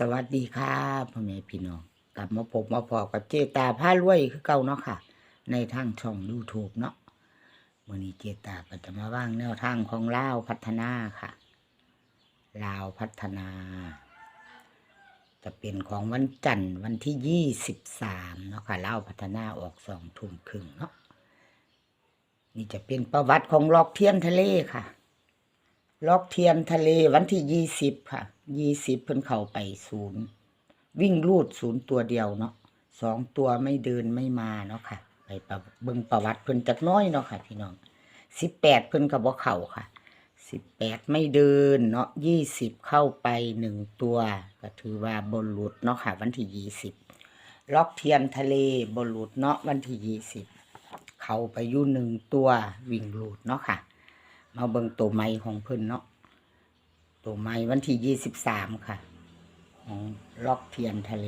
สวัสดีครับพ่อแม่พี่น้องกลับมาพบมาพอกับเจตาผ้ารวยคือเก่าเนาะค่ะ ในทางช่อง YouTube เนาะวันนี้เจตาก็จะมาว่างแนวทางของลาวพัฒนาค่ะลาวพัฒนา จะเป็นของวันจันทร์วันที่ยี่สิบสามเนาะค่ะลาวพัฒนาออกสองทุ่มครึ่งเนาะนี่จะเป็นประวัติของล็อกเทียนทะเลค่ะ ล็อกเทียนทะเลวันที่ยี่สิบค่ะยี่สิบเพิ่นเข้าไปศูนย์วิ่งรูดศูนย์ตัวเดียวเนาะสองตัวไม่เดินไม่มาเนาะค่ะ ไปประเบิงประวัติเพิ่นจักน้อยเนาะค่ะ พี่น้องสิบแปดเพิ่นกับบ่เข้าค่ะสิบแปดไม่เดินเนาะยี่สิบเข้าไปหนึ่งตัว ก็ถือว่าบนหลุดเนาะค่ะ วันที่ยี่สิบล็อกเทียนทะเลบนหลุดเนาะวันที่ยี่สิบเข้าไปอยู่หนึ่งตัววิ่งรูดเนาะค่ะ มาเบิ่งตัวไม้ของเพิ่นเนาะตัวไม้วันที่ยี่สิบสามค่ะ ของล็อกเทียนทะเล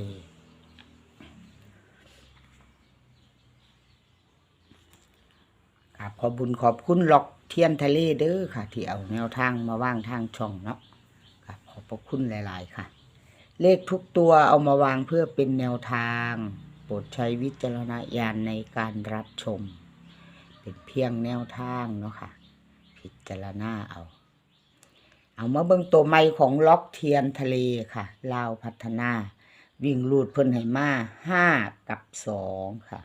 ครับขอบุญขอบคุณล็อกเทียนทะเลเด้อค่ะ ที่เอาแนวทางมาว่างทางช่องเนาะครับขอบพระคุณหลาย ๆ ค่ะ เลขทุกตัวเอามาวางเพื่อเป็นแนวทางโปรดใช้วิจารณญาณในการรับชม เป็นเพียงแนวทางเนาะค่ะ พิจารณาเอา เอามาเบิ่งตัวใหม่ของล็อกเทียนทะเลค่ะ ลาวพัฒนา วิ่งลูดเพิ่นให้มาห้ากับสองค่ะ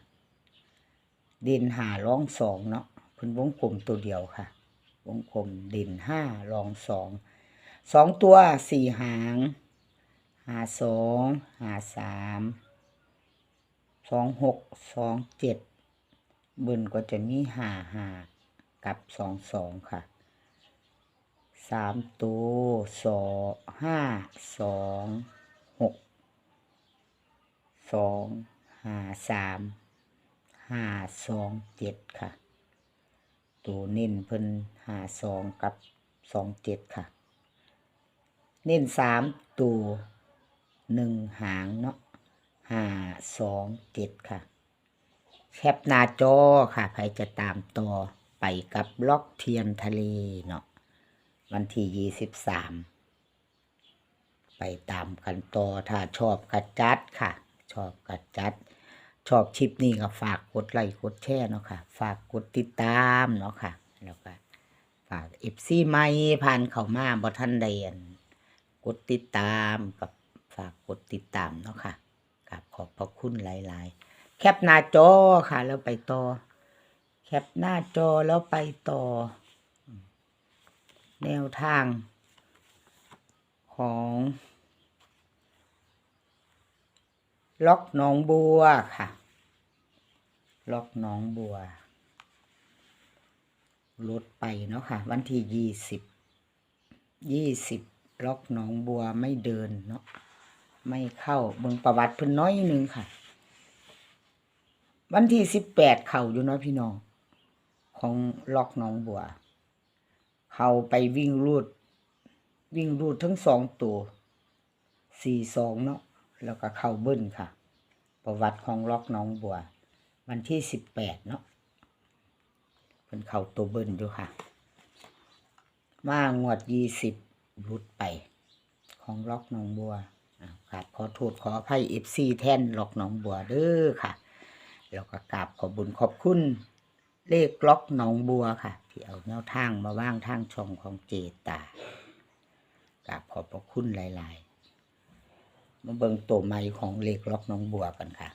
เด่นหาร้องสองเนาะเพิ่นวงกลมตัวเดียวค่ะ วงกลมเด่นห้ารองสองสองตัวสี่หางหาสองหาสามสองหกสองเจ็ดบนก็จะมีหาหา กับสองสองค่ะสามตัวสองห้าสองหกสองห้าสามห้าสองเจ็ดค่ะ ตัวเน้นเพิ่นห้าสองกับสองเจ็ดค่ะ เน้นสามตัวหนึ่งหางเนาะห้าสองเจ็ดค่ะ แคปหน้าจอค่ะใครจะตามต่อ ไปกับล็อกเทียนทะเลเนาะวันที่ยี่สิบสามไปตามกันต่อถ้าชอบกระจัดค่ะ ชอบกระจัด ชอบคลิปนี้ก็ฝากกดไลค์กดแชร์เนาะค่ะ ฝากกดติดตามเนาะค่ะ แล้วก็ฝากเอฟซีไม่ผ่านเข้ามาบ่ทันใดอันกดติดตามกับฝากกดติดตามเนาะค่ะกับขอบพระคุณหลาย ๆ แคปหน้าจอค่ะ แล้วไปต่อ ปหน้าจอแล้วไปต่อ แนวทาง ของล็อกหนองบัวค่ะ ล็อกหนองบัวลดไปเนาะค่ะ วันที่ยี่สิบยี่สิบล็อกหนองบัวไม่เดินเนาะไม่เข้าเบิ่งประวัติเพิ่นน้อยนึงค่ะ วันที่สิบแปดเข่าอยู่เนาะพี่น้อง ของล็อกหนองบัว เขาไปวิ่งรูด วิ่งรูดทั้งสองตัวสี่สองเนาะแล้วก็เข้าเบิ้ลค่ะ ประวัติของล็อกหน้องบัว วันที่สิบแปดเนาะเป็นเข้าตัวเบิ้ลอยู่ค่ะมางวดยี่สิบรุดไปของล็อกหน้องบัวอ่าบขอโทษขออภัยเอฟซีแทนล็อกหน้องบัวเด้อค่ะ แล้วก็กราบขอบุญขอบคุณ เลขล็อกหนองบัวค่ะ ที่เอาแนวทางมาว่างทางช่องของเจตากราบขอบพระคุณหลาย ๆ มาเบิ่งตัวไม้ของเลขล็อกหนองบัวกันค่ะ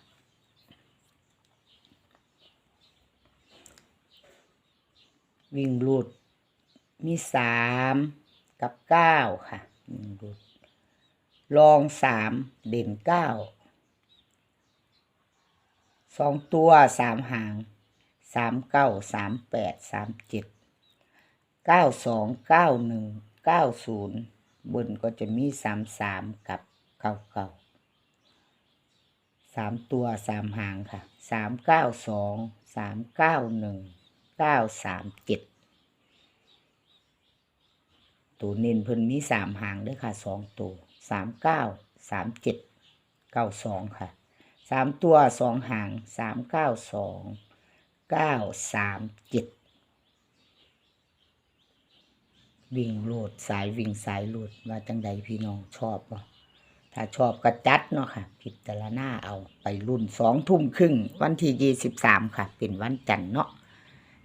วิ่งรูดมีสามกับเก้าค่ะวิ่งรูดลองสามเด่นเก้าสองตัวสามหาง สามเก้าสามแปดสามเจ็ดเก้าสองเก้าหนึ่งเก้าศูนย์บนก็จะมีสามสามกับเก้าเก้าสามตัวสามหางค่ะสามเก้าสองสามเก้าหนึ่งเก้าสามเจ็ดตัวน้นเพิ่นมีสามหางด้วยค่ะสองตัวสามเก้าสามเจ็ดเก้าสองค่ะสามตัวสองหางสามเก้าสอง เก้าสามเจ็ดวิ่งโลดสายวิ่งสายโลดว่าจังใดพี่น้องชอบบ่ถ้าถ้าชอบก็จัดเนาะค่ะ พิจารณาเอาไปรุ่นสองทุ่มครึ่ง วันที่ยี่สิบสามค่ะ เป็นวันจันทร์เนาะ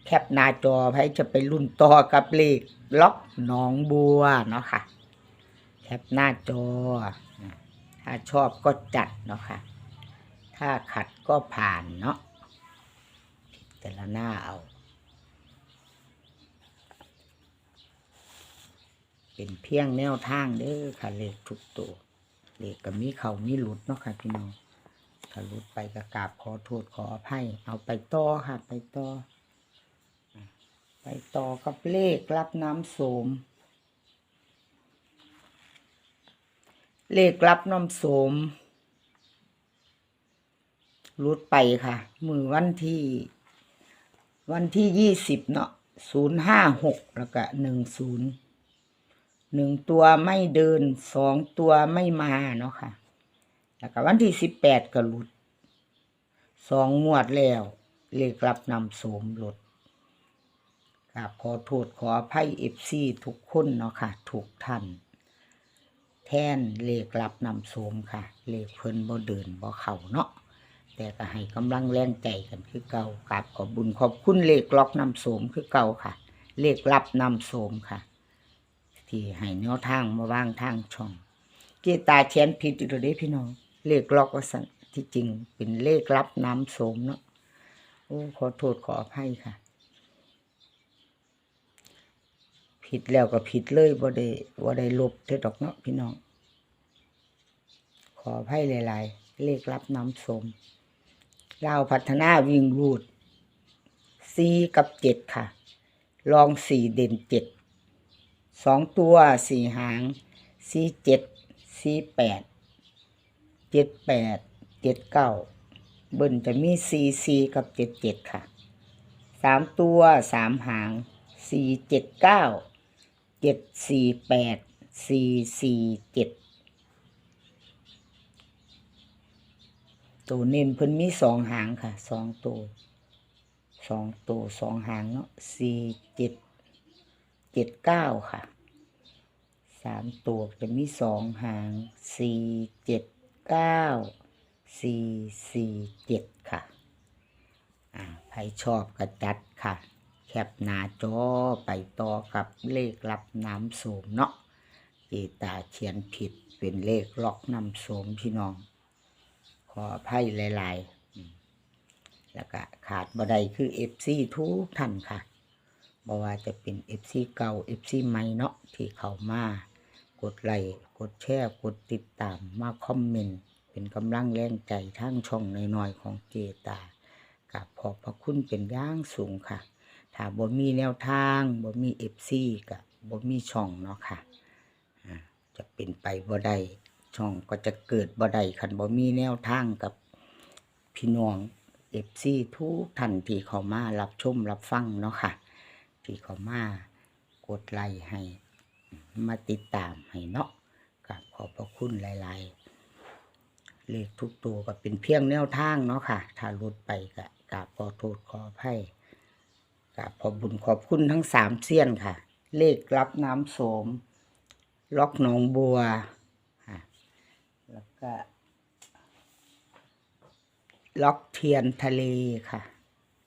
แคปหน้าจอไว้จะไปรุ่นต่อกับเลขล็อกหนองบัวเนาะค่ะ แคปหน้าจอ ถ้าชอบก็จัดเนาะค่ะ ถ้าขัดก็ผ่านเนาะ พิจารณาเอา เป็นเพียงแนวทางเด้อค่ะเลขทุกตัวเลขก็มีเขามีหลุดเนาะค่ะพี่น้องถ้าหลุดไปก็กราบขอโทษขออภัย เอาไปต่อค่ะ ไปต่อไปต่อกับเลขรับน้ำโสม เลขรับน้ำโสมหลุดไปค่ะ มือวันที่ วันที่ยี่สิบเนาะศูนย์ห้าหกแล้วก็หนึ่งศูนย์หนึ่งตัวไม่เดินสองตัวไม่มาเนาะค่ะ แล้วก็วันที่สิบแปดก็หลุดสองงวดแล้วเลขรับนำโสมหลุดกราบขอโทษขออภัยเอฟซีทุกคนเนาะค่ะทุกท่านแทนเลขรับนำโสมค่ะ เลขเพิ่นบ่เดินบ่เข่าเนาะ แต่ก็ให้กำลังแรงใจกันคือเก่ากราบขอบบุญขอบคุณเลขล็อกนำโสมคือเก่าค่ะ เลขรับนำโสมค่ะ ที่ให้แนวทางมาวางทางช่องเกตาเขียนผิดอยู่เด้พี่น้อง เลขล็อกว่าสันที่จริงเป็นเลขรับน้ำโสมเนาะโอ้ขอโทษขออภัยค่ะ ผิดแล้วก็ผิดเลยบ่ได้บ่ได้ลบเท่ดอกเนาะพี่น้อง ขออภัยหลาย ๆ เลขรับน้ำโสม ลาวพัฒนาวิ่งรูดสี่กับเจ็ดค่ะ ลองสี่เด่นเจ็ดสองตัวสี่หางสี่เจ็ดสี่แปดเจ็ดแปดเจ็ดเก้าเบิ้ลจะมีสี่สี่กับเจ็ดเจ็ดค่ะสามตัวสามหางสี่เจ็ดเก้าเจ็ดสี่แปดสี่สี่เจ็ด ตัวเน้นเพิ่นมีสองหางค่ะสองตัวสองตัวสองหางเนาะสี่เจ็ดเจ็ดเก้าค่ะสามตัวจะมีสองหางสี่เจ็ดเก้าสี่สี่เจ็ดค่ะอ่าใครชอบก็จัดค่ะ แคปหน้าจอไปต่อกับเลขรับน้ำโสมเนาะเจตาเขียนผิดเป็นเลขล็อกน้ำโสมพี่น้อง ขออภัยหลายๆอืมแล้วก็ขาดบ่ได้คือเอฟซีทุกท่านค่ะบ่ว่าจะเป็น FC เก่า FC ใหม่เนาะที่เข้ามากดไลค์กดแชร์กดติดตามมาคอมเมนต์เป็นกำลังแรงใจทั้งช่องน้อยๆของเจตากับขอบพระคุณเป็นอย่างสูงค่ะ ถ้าบ่มีแนวทางบ่มี FC กับบ่มีช่องเนาะค่ะอ่าจะเป็นไปบ่ได้ ช่องก็จะเกิดบ่ได้คันบ่มีแนวทางกับพี่น้อง FC ทุกท่านที่เข้ามารับชมรับฟังเนาะค่ะ ที่เขามากดไลค์ให้มาติดตามให้เนาะกับขอบพระคุณหลาย ๆ เลขทุกตัวก็เป็นเพียงแนวทางเนาะค่ะ ถ้าหลุดไปก็กราบขอโทษขออภัยกราบขอบบุญขอบคุณทั้งสามเสี้ยนค่ะ เลขรับน้ำโสม ล็อกหนองบัว แล้วก็ ล็อกเทียนทะเลค่ะ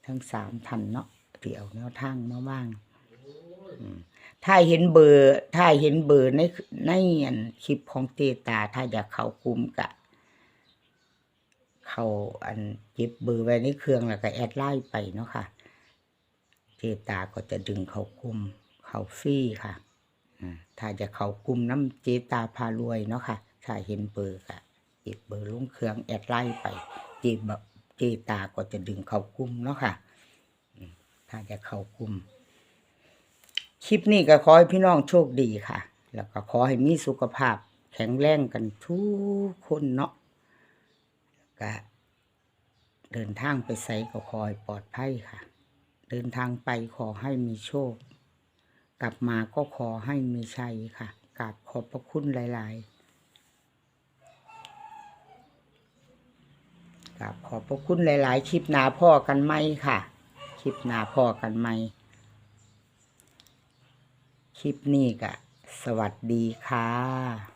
ทั้งสามทันเนาะที่เอาแนวทางมาว่างถ้าเห็นเบอร์ ถ้าเห็นเบอร์ในในคลิปของเจตา ถ้าอยากเขากลุ่มกะ เขาอันเก็บเบอร์ไว้ในเครื่องแล้วก็แอดไลน์ไปเนาะค่ะเจตาก็จะดึงเขากลุ่มเขาฟรีค่ะอ่าถ้าจะเขากลุ่มน้ำเจตาพารวยเนาะค่ะ ถ้าเห็นเบอร์กะเก็บเบอร์ลุงเครื่องแอดไลน์ไปเจบเจตาก็จะดึงเข้ากลุ่มเนาะค่ะ ถ้าจะเข้ากลุ่มคลิปนี้ก็ขอให้พี่น้องโชคดีค่ะ แล้วก็ขอให้มีสุขภาพแข็งแรงกันทุกคนเนาะก็เดินทางไปไสก็ขอให้ปลอดภัยค่ะ เดินทางไปขอให้มีโชค กลับมาก็ขอให้มีชัยค่ะกราบขอบพระคุณหลาย ๆ กับขอบพระคุณหลาย ๆ คลิปหนาพ่อกันไหมค่ะ คลิปหนาพ่อกันไหมคลิปนี้ก็สวัสดีค่ะ